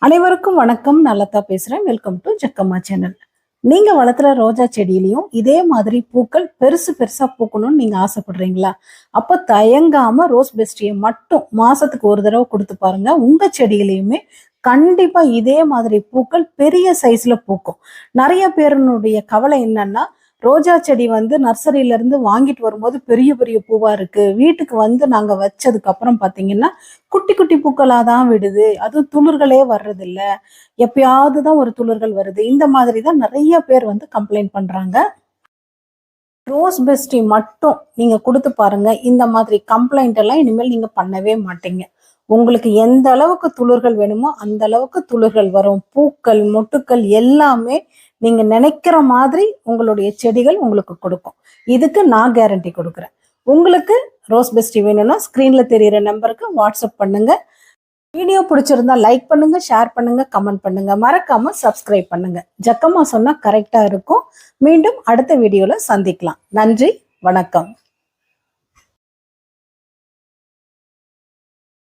அனைவருக்கும் வணக்கம். நல்லதா பேசுறேன். Welcome to Jakkamma channel. நீங்க வளர்த்துற ரோஜா செடியிலையும் இதே மாதிரி பூக்கள் பெருசு பெருசா பூக்கணும்னு நீங்க ஆசைப்படுறீங்களா? அப்ப தயங்காம ரோஸ் பெஸ்டியை மட்டும் மாசத்துக்கு ஒரு தடவை கொடுத்து பாருங்க. உங்க செடியிலையுமே கண்டிப்பா இதே மாதிரி பூக்கள் பெரிய சைஸ்ல பூக்கும். நிறைய பேருனுடைய கவலை என்னன்னா ரோஜா செடி வந்து நர்சரியிலேருந்து வாங்கிட்டு வரும்போது பெரிய பெரிய பூவாக இருக்குது வீட்டுக்கு வந்து நாங்கள் வச்சதுக்கப்புறம் பார்த்தீங்கன்னா குட்டி குட்டி பூக்களாக தான் விடுது. அதுவும் துளிர்களே வர்றதில்ல. எப்பயாவது தான் ஒரு துளிர்கள் வருது. இந்த மாதிரி தான் நிறைய பேர் வந்து கம்ப்ளைண்ட் பண்ணுறாங்க ரோஸ் பெஸ்டி மட்டும் நீங்கள் கொடுத்து பாருங்கள் இந்த மாதிரி கம்ப்ளைண்ட் எல்லாம் இனிமேல் நீங்கள் பண்ணவே மாட்டீங்க. உங்களுக்கு எந்த அளவுக்கு துளிர்கள் வேணுமோ அந்த அளவுக்கு துளிர்கள் வரும். பூக்கள் மொட்டுக்கள் எல்லாமே நீங்க நினைக்கிற மாதிரி உங்களுடைய செடிகள் உங்களுக்கு கொடுக்கும். இதுக்கு நான் கேரண்டி கொடுக்குறேன். உங்களுக்கு ரோஸ் பெஸ்டி வேணும்னா ஸ்க்ரீன்ல தெரியிற நம்பருக்கு வாட்ஸ்அப் பண்ணுங்க. வீடியோ பிடிச்சிருந்தா லைக் பண்ணுங்க ஷேர் பண்ணுங்க கமெண்ட் பண்ணுங்க. மறக்காம சப்ஸ்கிரைப் பண்ணுங்க. ஜக்கமா சொன்னா கரெக்டா இருக்கும். மீண்டும் அடுத்த வீடியோல சந்திக்கலாம். நன்றி வணக்கம்.